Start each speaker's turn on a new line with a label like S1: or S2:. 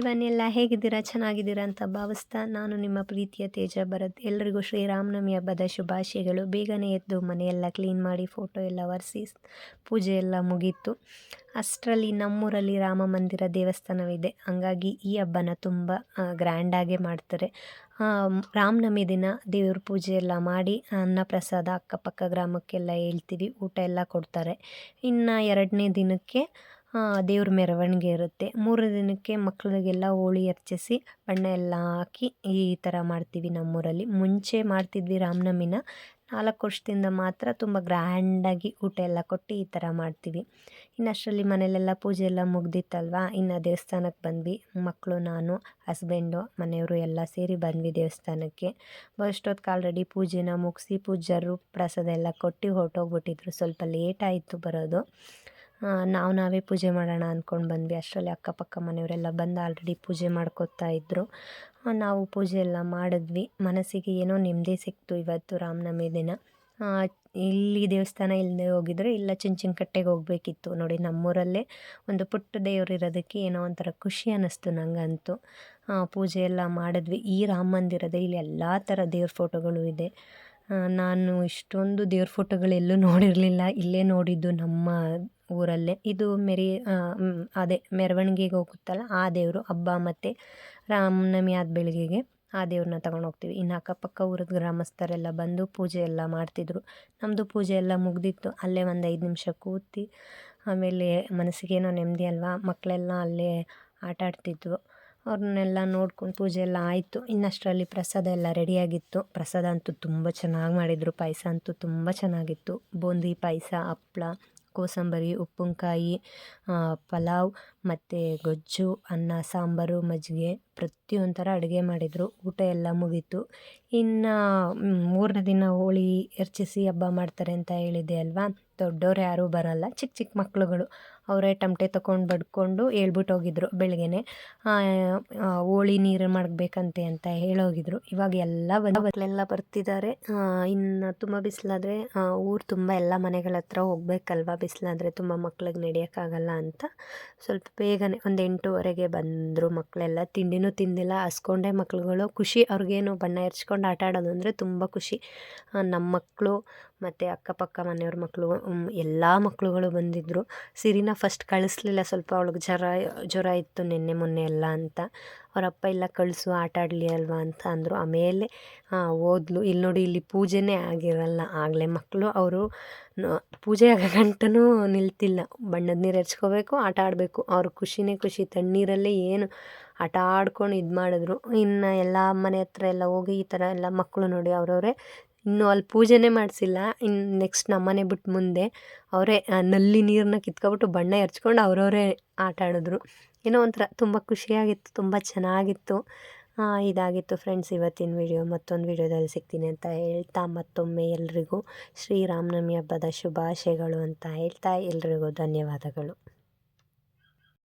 S1: ಎಲ್ಲ ಹೇಗಿದ್ದೀರಾ? ಚೆನ್ನಾಗಿದ್ದೀರಾ ಅಂತ ಭಾವಿಸ್ತಾ ನಾನು ನಿಮ್ಮ ಪ್ರೀತಿಯ ತೇಜ ಭರತ್. ಎಲ್ರಿಗೂ ಶ್ರೀರಾಮನವಮಿ ಹಬ್ಬದ ಶುಭಾಶಯಗಳು. ಬೇಗನೆ ಎದ್ದು ಮನೆಯೆಲ್ಲ ಕ್ಲೀನ್ ಮಾಡಿ ಫೋಟೋ ಎಲ್ಲ ಒರೆಸಿ ಪೂಜೆ ಎಲ್ಲ ಮುಗೀತು. ಅಷ್ಟರಲ್ಲಿ ನಮ್ಮೂರಲ್ಲಿ ರಾಮ ಮಂದಿರ ದೇವಸ್ಥಾನವಿದೆ. ಹಂಗಾಗಿ ಈ ಹಬ್ಬನ ತುಂಬ ಗ್ರ್ಯಾಂಡಾಗೆ ಮಾಡ್ತಾರೆ. ರಾಮನವಮಿ ದಿನ ದೇವ್ರ ಪೂಜೆ ಎಲ್ಲ ಮಾಡಿ ಅನ್ನ ಪ್ರಸಾದ ಅಕ್ಕಪಕ್ಕ ಗ್ರಾಮಕ್ಕೆಲ್ಲ ಹೇಳ್ತೀವಿ. ಊಟ ಎಲ್ಲ ಕೊಡ್ತಾರೆ. ಇನ್ನು ಎರಡನೇ ದಿನಕ್ಕೆ ದೇವ್ರ ಮೆರವಣಿಗೆ ಇರುತ್ತೆ. ಮೂರು ದಿನಕ್ಕೆ ಮಕ್ಕಳಿಗೆಲ್ಲ ಹೋಳಿ ಅರ್ಚಿಸಿ ಬಣ್ಣ ಎಲ್ಲ ಹಾಕಿ ಈ ಥರ ಮಾಡ್ತೀವಿ ನಮ್ಮೂರಲ್ಲಿ. ಮುಂಚೆ ಮಾಡ್ತಿದ್ವಿ ರಾಮನವಮಿನ. ನಾಲ್ಕು ವರ್ಷದಿಂದ ಮಾತ್ರ ತುಂಬ ಗ್ರ್ಯಾಂಡಾಗಿ ಊಟ ಎಲ್ಲ ಕೊಟ್ಟು ಈ ಥರ ಮಾಡ್ತೀವಿ. ಇನ್ನು ಅಷ್ಟರಲ್ಲಿ ಮನೇಲೆಲ್ಲ ಪೂಜೆ ಎಲ್ಲ ಮುಗ್ದಿತ್ತಲ್ವ? ಇನ್ನು ದೇವಸ್ಥಾನಕ್ಕೆ ಬಂದ್ವಿ. ಮಕ್ಕಳು, ನಾನು ಹಸ್ಬೆಂಡು ಮನೆಯವರು ಎಲ್ಲ ಸೇರಿ ಬಂದ್ವಿ ದೇವಸ್ಥಾನಕ್ಕೆ. ಅಷ್ಟೊತ್ತಿಗೆ ಆಲ್ರೆಡಿ ಪೂಜೆನ ಮುಗಿಸಿ ಪೂಜಾರು ಪ್ರಸಾದ ಎಲ್ಲ ಕೊಟ್ಟು ಹೊರಟೋಗ್ಬಿಟ್ಟಿದ್ರು. ಸ್ವಲ್ಪ ಲೇಟ್ ಆಯಿತು ಬರೋದು. ನಾವು ನಾವೇ ಪೂಜೆ ಮಾಡೋಣ ಅಂದ್ಕೊಂಡು ಬಂದ್ವಿ. ಅಷ್ಟರಲ್ಲಿ ಅಕ್ಕಪಕ್ಕ ಮನೆಯವರೆಲ್ಲ ಬಂದು ಆಲ್ರೆಡಿ ಪೂಜೆ ಮಾಡ್ಕೋತಾ ಇದ್ದರು ನಾವು ಪೂಜೆ ಎಲ್ಲ ಮಾಡಿದ್ವಿ. ಮನಸ್ಸಿಗೆ ಏನೋ ನೆಮ್ಮದಿ ಸಿಕ್ತು ಇವತ್ತು ರಾಮನವಮಿ ದಿನ. ಇಲ್ಲಿ ದೇವಸ್ಥಾನ ಇಲ್ಲದೆ ಹೋಗಿದ್ರೆ ಇಲ್ಲ ಚುಂಚನಕಟ್ಟೆಗೆ ಹೋಗಬೇಕಿತ್ತು. ನೋಡಿ, ನಮ್ಮೂರಲ್ಲೇ ಒಂದು ಪುಟ್ಟ ದೇವರು ಇರೋದಕ್ಕೆ ಏನೋ ಒಂಥರ ಖುಷಿ ಅನ್ನಿಸ್ತು ನನಗಂತೂ ಪೂಜೆ ಎಲ್ಲ ಮಾಡಿದ್ವಿ. ಈ ರಾಮ ಮಂದಿರದಲ್ಲಿ ಎಲ್ಲ ಥರ ದೇವ್ರ ಫೋಟೋಗಳು ಇದೆ. ನಾನು ಇಷ್ಟೊಂದು ದೇವ್ರ ಫೋಟೋಗಳೆಲ್ಲೂ ನೋಡಿರಲಿಲ್ಲ. ಇಲ್ಲೇ ನೋಡಿದ್ದು ನಮ್ಮ ಊರಲ್ಲೇ. ಇದು ಮೆರಿ ಅದೇ ಮೆರವಣಿಗೆಗೆ ಹೋಗುತ್ತಲ್ಲ, ಆ ದೇವರು, ಹಬ್ಬ ಮತ್ತು ರಾಮನವಮಿ ಆದ ಬೆಳಗ್ಗೆಗೆ ಆ ದೇವ್ರನ್ನ ತಗೊಂಡು ಹೋಗ್ತೀವಿ. ಇನ್ನು ಅಕ್ಕಪಕ್ಕ ಊರದ ಗ್ರಾಮಸ್ಥರೆಲ್ಲ ಬಂದು ಪೂಜೆ ಎಲ್ಲ ಮಾಡ್ತಿದ್ರು. ನಮ್ಮದು ಪೂಜೆ ಎಲ್ಲ ಮುಗ್ದಿತ್ತು. ಅಲ್ಲೇ ಒಂದು ಐದು ನಿಮಿಷ ಕೂತಿ ಆಮೇಲೆ ಮನಸ್ಸಿಗೇನೋ ನೆಮ್ಮದಿ ಅಲ್ವಾ? ಮಕ್ಕಳೆಲ್ಲ ಅಲ್ಲೇ ಆಟ ಆಡ್ತಿದ್ವು ಅವ್ರನ್ನೆಲ್ಲ ನೋಡ್ಕೊಂಡು ಪೂಜೆ ಎಲ್ಲ ಆಯಿತು. ಇನ್ನಷ್ಟರಲ್ಲಿ ಪ್ರಸಾದ ಎಲ್ಲ ರೆಡಿಯಾಗಿತ್ತು. ಪ್ರಸಾದ ಅಂತೂ ತುಂಬ ಚೆನ್ನಾಗಿ ಮಾಡಿದರು. ಪಾಯಸ ಅಂತೂ ತುಂಬ ಚೆನ್ನಾಗಿತ್ತು. ಬೂಂದಿ ಪಾಯಸ, ಹಪ್ಳ, ಕೋಸಂಬರಿ ಉಪ್ಪಿನಕಾಯಿ ಪಲಾವ್ ಮತ್ತು ಗೊಜ್ಜು, ಅನ್ನ, ಸಾಂಬಾರು, ಮಜ್ಜಿಗೆ ಪ್ರತಿಯೊಂಥರ ಥರ ಅಡುಗೆ ಮಾಡಿದರು. ಊಟ ಎಲ್ಲ ಮುಗೀತು. ಇನ್ನು ಮೂರನೇ ದಿನ ಹೋಳಿ ಎರಚಿಸಿ ಹಬ್ಬ ಮಾಡ್ತಾರೆ ಅಂತ ಹೇಳಿದೆ ಅಲ್ವಾ? ದೊಡ್ಡವ್ರು ಯಾರೂ ಬರಲ್ಲ ಚಿಕ್ಕ ಚಿಕ್ಕ ಮಕ್ಳುಗಳು. ಅವರೇ ತಮಟೆ ತಗೊಂಡು ಬಡ್ಕೊಂಡು ಹೇಳ್ಬಿಟ್ಟು ಹೋಗಿದ್ರು ಬೆಳಗ್ಗೆನೆ. ಹೋಳಿ ನೀರು ಮಾಡಬೇಕಂತೆ ಅಂತ ಹೇಳೋಗಿದ್ರು. ಇವಾಗ ಎಲ್ಲ ಮಕ್ಕಳೆಲ್ಲ ಬರ್ತಿದ್ದಾರೆ ಇನ್ನು ತುಂಬ ಬಿಸಿಲಾದರೆ ಊರು ತುಂಬ ಎಲ್ಲ ಮನೆಗಳ ಹತ್ರ ಹೋಗ್ಬೇಕಲ್ವ ಬಿಸಿಲಾದರೆ ತುಂಬ ಮಕ್ಳಿಗೆ ನಡೆಯೋಕ್ಕಾಗಲ್ಲ ಅಂತ. ಸ್ವಲ್ಪ ಬೇಗನೆ ಒಂದು ಎಂಟೂವರೆಗೆ ಬಂದರು ಮಕ್ಕಳೆಲ್ಲ ತಿಂಡಿನೂ ತಿಂದಿಲ್ಲ, ಹಸ್ಕೊಂಡೆ ಮಕ್ಳುಗಳು. ಖುಷಿ ಅವ್ರಿಗೇನು ಬಣ್ಣ ಎರ್ಚ್ಕೊಂಡು ಆಟ ಆಡೋದು ಅಂದರೆ ತುಂಬ ಖುಷಿ. ನಮ್ಮ ಮಕ್ಕಳು ಮತ್ತು ಅಕ್ಕಪಕ್ಕ ಮನೆಯವ್ರ ಮಕ್ಕಳು ಎಲ್ಲ ಮಕ್ಕಳುಗಳು ಬಂದಿದ್ದರು ಸಿರಿನ ಫಸ್ಟ್ ಕಳಿಸ್ಲಿಲ್ಲ, ಸ್ವಲ್ಪ ಅವಳಿಗೆ ಜ್ವರ ಜ್ವರ ಇತ್ತು ನಿನ್ನೆ ಮೊನ್ನೆ ಎಲ್ಲ ಅಂತ. ಅವ್ರ ಅಪ್ಪ, ಇಲ್ಲ ಕಳಿಸು, ಆಟ ಆಡಲಿ ಅಲ್ವಾ? ಅಂತ ಅಂದರು. ಆಮೇಲೆ ಓದ್ಲು. ಇಲ್ಲಿ ನೋಡಿ, ಇಲ್ಲಿ ಪೂಜೆನೇ ಆಗಿರಲ್ಲ. ಆಗಲೇ ಮಕ್ಕಳು ಅವರು ಪೂಜೆ ಆಗೋ ಗಂಟನೂ ನಿಲ್ತಿಲ್ಲ. ಬಣ್ಣದ ನೀರು ಹೆಚ್ಕೋಬೇಕು ಆಟ ಆಡಬೇಕು. ಅವ್ರ ಖುಷಿನೇ ಖುಷಿ. ತಣ್ಣೀರಲ್ಲೇ ಏನು ಆಟ ಆಡ್ಕೊಂಡು ಇದು ಮಾಡಿದ್ರು. ಇನ್ನು ಎಲ್ಲ ಮನೆ ಹತ್ರ ಎಲ್ಲ ಹೋಗಿ ಈ ಥರ ಎಲ್ಲ ಮಕ್ಕಳು ನೋಡಿ, ಅವರವರೇ ಇನ್ನೂ ಅಲ್ಲಿ ಪೂಜೆನೇ ಮಾಡಿಸಿಲ್ಲ. ಇನ್ನು ನೆಕ್ಸ್ಟ್ ನಮ್ಮನೆ ಬಿಟ್ಟು ಮುಂದೆ ಅವರೇ ನಲ್ಲಿ ನೀರನ್ನ ಕಿತ್ಕೊಬಿಟ್ಟು ಬಣ್ಣ ಎರ್ಚ್ಕೊಂಡು ಅವರವರೇ ಆಟ ಆಡಿದ್ರು. ಏನೋ ಒಂಥರ ತುಂಬ ಖುಷಿಯಾಗಿತ್ತು, ತುಂಬ ಚೆನ್ನಾಗಿತ್ತು. ಇದಾಗಿತ್ತು ಫ್ರೆಂಡ್ಸ್ ಇವತ್ತಿನ ವಿಡಿಯೋ ಮತ್ತೊಂದು ವಿಡಿಯೋದಲ್ಲಿ ಸಿಗ್ತೀನಿ ಅಂತ ಹೇಳ್ತಾ ಮತ್ತೊಮ್ಮೆ ಎಲ್ರಿಗೂ ಶ್ರೀರಾಮನವಮಿ ಹಬ್ಬದ ಶುಭಾಶಯಗಳು ಅಂತ ಹೇಳ್ತಾ ಎಲ್ರಿಗೂ ಧನ್ಯವಾದಗಳು.